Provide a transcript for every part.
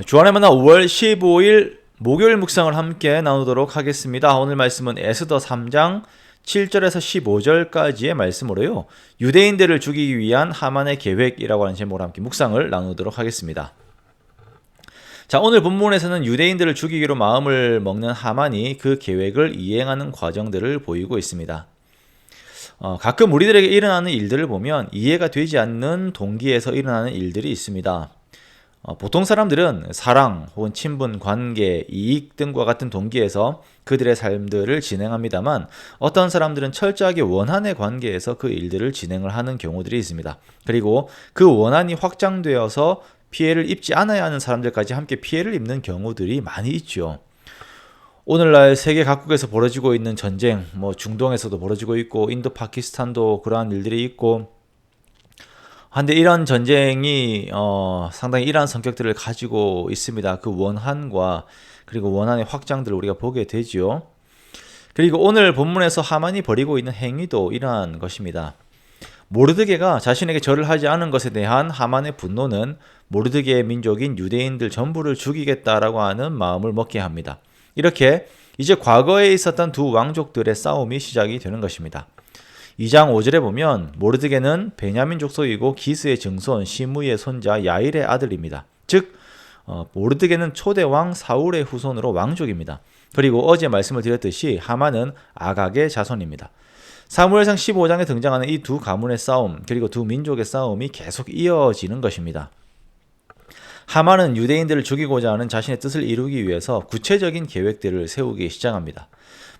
주안의 만나 5월 15일 목요일 묵상을 함께 나누도록 하겠습니다. 오늘 말씀은 에스더 3장 7절에서 15절까지의 말씀으로요. 유대인들을 죽이기 위한 하만의 계획이라고 하는 제목으로 함께 묵상을 나누도록 하겠습니다. 자, 오늘 본문에서는 유대인들을 죽이기로 마음을 먹는 하만이 그 계획을 이행하는 과정들을 보이고 있습니다. 어, 가끔 우리들에게 일어나는 일들을 보면 이해가 되지 않는 동기에서 일어나는 일들이 있습니다. 어, 보통 사람들은 사랑 혹은 친분, 관계, 이익 등과 같은 동기에서 그들의 삶들을 진행합니다만 어떤 사람들은 철저하게 원한의 관계에서 그 일들을 진행을 하는 경우들이 있습니다. 그리고 그 원한이 확장되어서 피해를 입지 않아야 하는 사람들까지 함께 피해를 입는 경우들이 많이 있죠. 오늘날 세계 각국에서 벌어지고 있는 전쟁, 뭐 중동에서도 벌어지고 있고 인도 파키스탄도 그러한 일들이 있고 한데 이런 전쟁이 어, 상당히 이러한 성격들을 가지고 있습니다. 그 원한과 그리고 원한의 확장들을 우리가 보게 되지요. 그리고 오늘 본문에서 하만이 벌이고 있는 행위도 이러한 것입니다. 모르드게가 자신에게 절을 하지 않은 것에 대한 하만의 분노는 모르드게의 민족인 유대인들 전부를 죽이겠다라고 하는 마음을 먹게 합니다. 이렇게 이제 과거에 있었던 두 왕족들의 싸움이 시작이 되는 것입니다. 2장 5절에 보면 모르드게는 베냐민 족속이고 기스의 증손 시므의 손자 야일의 아들입니다. 즉 어, 모르드게는 초대 왕 사울의 후손으로 왕족입니다. 그리고 어제 말씀을 드렸듯이 하만은 아각의 자손입니다. 사무엘상 15장에 등장하는 이 두 가문의 싸움 그리고 두 민족의 싸움이 계속 이어지는 것입니다. 하만은 유대인들을 죽이고자 하는 자신의 뜻을 이루기 위해서 구체적인 계획들을 세우기 시작합니다.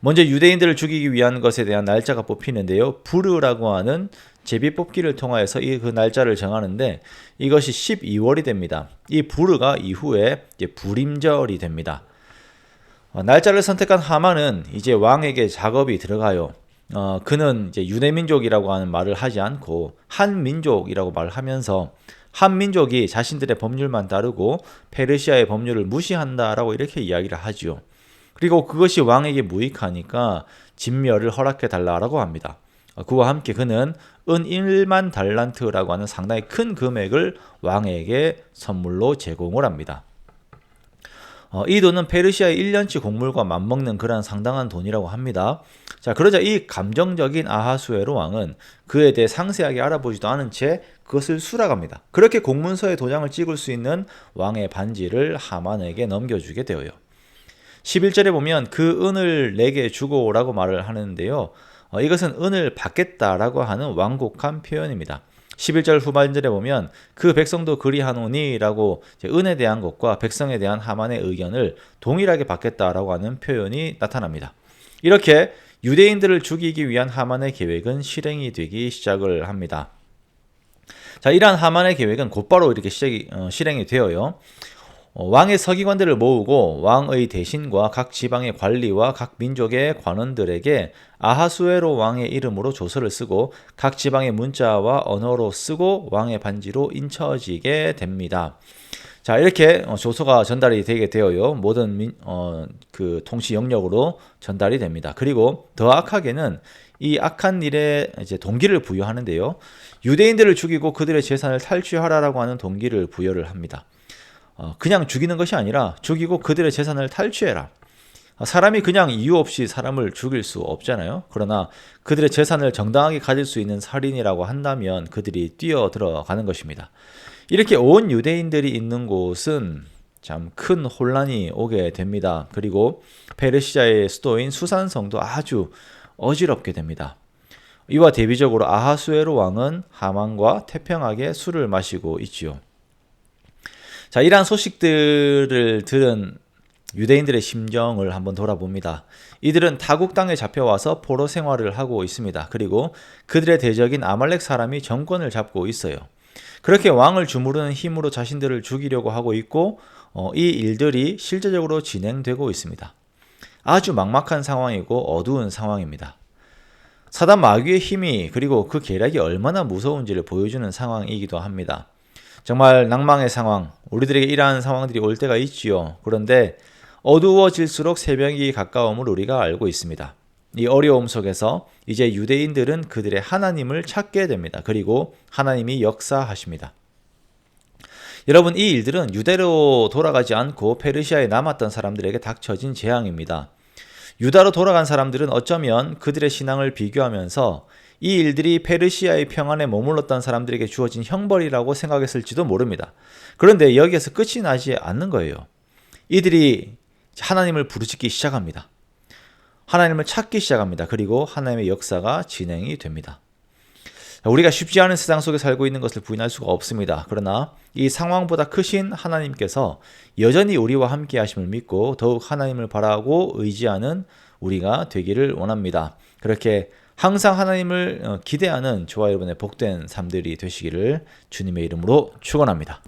먼저 유대인들을 죽이기 위한 것에 대한 날짜가 뽑히는데요. 부르라고 하는 제비 뽑기를 통하여서 이 그 날짜를 정하는데 이것이 12월이 됩니다. 이 부르가 이후에 이제 불임절이 됩니다. 어, 날짜를 선택한 하만은 이제 왕에게 작업이 들어가요. 어, 그는 이제 유대민족이라고 하는 말을 하지 않고 한민족이라고 말을 하면서 한민족이 자신들의 법률만 따르고 페르시아의 법률을 무시한다라고 이렇게 이야기를 하지요. 그리고 그것이 왕에게 무익하니까 진멸을 허락해 달라라고 합니다. 그와 함께 그는 은 1만 달란트라고 하는 상당히 큰 금액을 왕에게 선물로 제공을 합니다. 어, 이 돈은 페르시아의 1년치 곡물과 맞먹는 그러한 상당한 돈이라고 합니다. 자, 그러자 이 감정적인 아하수에로 왕은 그에 대해 상세하게 알아보지도 않은 채 그것을 수락합니다. 그렇게 공문서에 도장을 찍을 수 있는 왕의 반지를 하만에게 넘겨주게 되어요. 11절에 보면 그 은을 내게 주고 라고 말을 하는데요. 어, 이것은 은을 받겠다라고 하는 완곡한 표현입니다. 11절 후반절에 보면 그 백성도 그리하노니라고 은에 대한 것과 백성에 대한 하만의 의견을 동일하게 받겠다라고 하는 표현이 나타납니다. 이렇게 유대인들을 죽이기 위한 하만의 계획은 실행이 되기 시작을 합니다. 자, 이러한 하만의 계획은 곧바로 이렇게 시작이, 어, 실행이 되어요. 어, 왕의 서기관들을 모으고 왕의 대신과 각 지방의 관리와 각 민족의 관원들에게 아하수에로 왕의 이름으로 조서를 쓰고 각 지방의 문자와 언어로 쓰고 왕의 반지로 인쳐지게 됩니다. 자 이렇게 어, 조서가 전달이 되게 되어요. 모든 민, 어, 그 통치 영역으로 전달이 됩니다. 그리고 더 악하게는 이 악한 일에 이제 동기를 부여하는데요. 유대인들을 죽이고 그들의 재산을 탈취하라라고 하는 동기를 부여를 합니다. 어, 그냥 죽이는 것이 아니라 죽이고 그들의 재산을 탈취해라. 어, 사람이 그냥 이유 없이 사람을 죽일 수 없잖아요. 그러나 그들의 재산을 정당하게 가질 수 있는 살인이라고 한다면 그들이 뛰어 들어가는 것입니다. 이렇게 온 유대인들이 있는 곳은 참 큰 혼란이 오게 됩니다. 그리고 페르시아의 수도인 수산성도 아주 어지럽게 됩니다. 이와 대비적으로 아하수에로 왕은 하만과 태평하게 술을 마시고 있지요. 자, 이러한 소식들을 들은 유대인들의 심정을 한번 돌아봅니다. 이들은 타국 땅에 잡혀와서 포로 생활을 하고 있습니다. 그리고 그들의 대적인 아말렉 사람이 정권을 잡고 있어요. 그렇게 왕을 주무르는 힘으로 자신들을 죽이려고 하고 있고 어, 이 일들이 실제적으로 진행되고 있습니다. 아주 막막한 상황이고 어두운 상황입니다. 사단 마귀의 힘이 그리고 그 계략이 얼마나 무서운지를 보여주는 상황이기도 합니다. 정말 낭망의 상황, 우리들에게 이러한 상황들이 올 때가 있지요. 그런데 어두워질수록 새벽이 가까움을 우리가 알고 있습니다. 이 어려움 속에서 이제 유대인들은 그들의 하나님을 찾게 됩니다. 그리고 하나님이 역사하십니다. 여러분 이 일들은 유대로 돌아가지 않고 페르시아에 남았던 사람들에게 닥쳐진 재앙입니다. 유다로 돌아간 사람들은 어쩌면 그들의 신앙을 비교하면서 이 일들이 페르시아의 평안에 머물렀던 사람들에게 주어진 형벌이라고 생각했을지도 모릅니다. 그런데 여기에서 끝이 나지 않는 거예요. 이들이 하나님을 부르짖기 시작합니다. 하나님을 찾기 시작합니다. 그리고 하나님의 역사가 진행이 됩니다. 우리가 쉽지 않은 세상 속에 살고 있는 것을 부인할 수가 없습니다. 그러나 이 상황보다 크신 하나님께서 여전히 우리와 함께 하심을 믿고 더욱 하나님을 바라고 의지하는 우리가 되기를 원합니다. 그렇게 항상 하나님을 어, 기대하는 저와 여러분의 복된 삶들이 되시기를 주님의 이름으로 축원합니다.